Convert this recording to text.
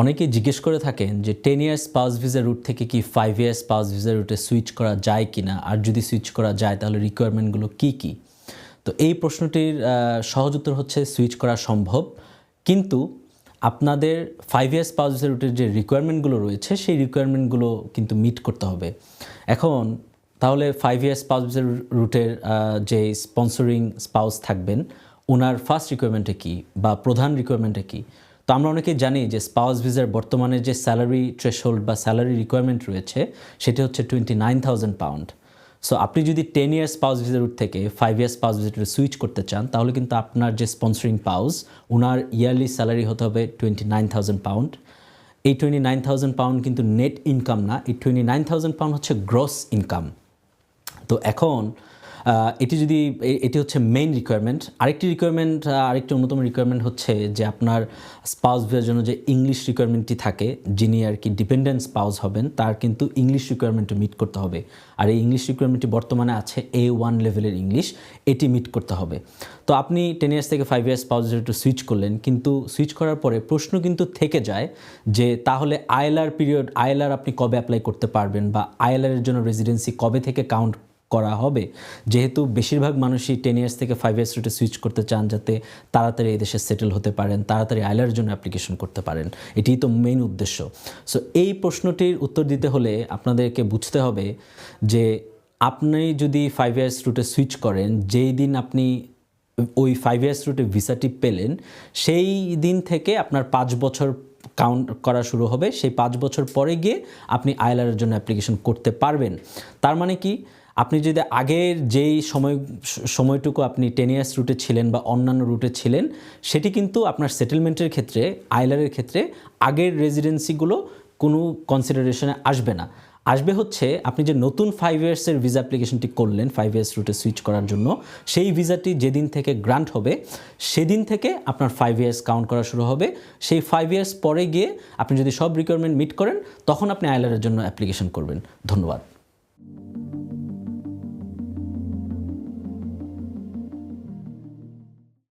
অনেকেই জিজ্ঞেস করে থাকেন যে ten years spouse visa route থেকে কি ফাইভ ইয়ার্স পাস ভিসা রুটে সুইচ করা যায় কি না আর যদি সুইচ করা যায়, তাহলে রিকোয়ারমেন্টগুলো কি কি? তো এই প্রশ্নটির সহজ উত্তর হচ্ছে সুইচ করা সম্ভব। কিন্তু আপনাদের ফাইভ ইয়ার্স পাস ভিসা রুটের যে রিকোয়ারমেন্টগুলো রয়েছে, সেই রিকোয়ারমেন্টগুলো কিন্তু মিট করতে হবে। এখন, তাহলে ফাইভ ইয়ার্স পাস ভিসা রুটের যে স্পন্সরিং স্পাউস থাকবেন ওনার ফার্স্ট রিকোয়ারমেন্টে কি? বা প্রধান রিকোয়ারমেন্টে কি? তো আমরা অনেকেই জানি যে স্পাউস ভিসার বর্তমানে যে স্যালারি থ্রেশহোল্ড বা স্যালারি রিকোয়ারমেন্ট রয়েছে, সেটি হচ্ছে twenty nine thousand pound so আপনি যদি ten years spouse visa route থেকে ফাইভ ইয়ার্স পাউস ভিসাতে সুইচ করতে চান, তাহলে কিন্তু আপনার যে sponsoring spouse owner yearly salary হতে হবে টোয়েন্টি নাইন থাউজেন্ড পাউন্ড এই টোয়েন্টি নাইন থাউজেন্ড পাউন্ড কিন্তু নেট ইনকাম না, এই টোয়েন্টি নাইন থাউজেন্ড পাউন্ড হচ্ছে গ্রস ইনকাম তো এখন এটি যদি এটি হচ্ছে মেইন রিকোয়ারমেন্ট আরেকটি রিকোয়ারমেন্ট আরেকটি অন্যতম রিকোয়ারমেন্ট হচ্ছে যে আপনার স্পাউস ভিসার জন্য যে ইংলিশ রিকোয়ারমেন্টটি থাকে, যিনি আর কি ডিপেন্ডেন্ট স্পাউস হবেন, তার কিন্তু ইংলিশ রিকোয়ারমেন্টও মিট করতে হবে। আর এই ইংলিশ রিকোয়ারমেন্টটি বর্তমানে আছে এ ওয়ান লেভেলের ইংলিশ এটি মিট করতে হবে। তো আপনি টেন ইয়ার্স থেকে ফাইভ ইয়ার্স স্পাউস একটু সুইচ করলেন, কিন্তু সুইচ করার পরে প্রশ্ন কিন্তু থেকে যায় যে তাহলে আইএলআর পিরিয়ড আইএলআর আপনি কবে অ্যাপ্লাই করতে পারবেন বা আইএলআর এর জন্য রেসিডেন্সি কবে থেকে কাউন্ট করা হবে। যেহেতু বেশিরভাগ মানুষই টেন ইয়ার্স থেকে ফাইভ ইয়ার্স রুটে সুইচ করতে চান যাতে তাড়াতাড়ি এই দেশে সেটেল হতে পারেন, তাড়াতাড়ি আইলার জন্য অ্যাপ্লিকেশন করতে পারেন, এটিই তো মেইন উদ্দেশ্য। সো এই প্রশ্নটির উত্তর দিতে হলে আপনাদেরকে বুঝতে হবে যে আপনি যদি ফাইভ ইয়ার্স রুটে সুইচ করেন, যেই দিন আপনি ওই ফাইভ ইয়ার্স রুটে ভিসাটি পেলেন, সেই দিন থেকে আপনার পাঁচ বছর কাউন্ট করা শুরু হবে, সেই পাঁচ বছর পরে গিয়ে আপনি আইলারের জন্য অ্যাপ্লিকেশন করতে পারবেন। তার মানে কি? আপনি যদি আগের যেই সময়, সময়টুকু আপনি টেন ইয়ার্স রুটে ছিলেন বা অন্যান্য রুটে ছিলেন, সেটি কিন্তু আপনার সেটেলমেন্টের ক্ষেত্রে আইলারের ক্ষেত্রে আগের রেজিডেন্সিগুলো কোনো কনসিডারেশনে আসবে না। আসবে হচ্ছে, আপনি যে নতুন ফাইভ ইয়ার্সের ভিসা অ্যাপ্লিকেশনটি করলেন ফাইভ ইয়ার্স রুটে সুইচ করার জন্য, সেই ভিসাটি যেদিন থেকে গ্রান্ট হবে, সেদিন থেকে আপনার ফাইভ ইয়ার্স কাউন্ট করা শুরু হবে। সেই ফাইভ ইয়ার্স পরে গিয়ে আপনি যদি সব রিকোয়ারমেন্ট মিট করেন, তখন আপনি আইলারের জন্য অ্যাপ্লিকেশন করবেন। ধন্যবাদ।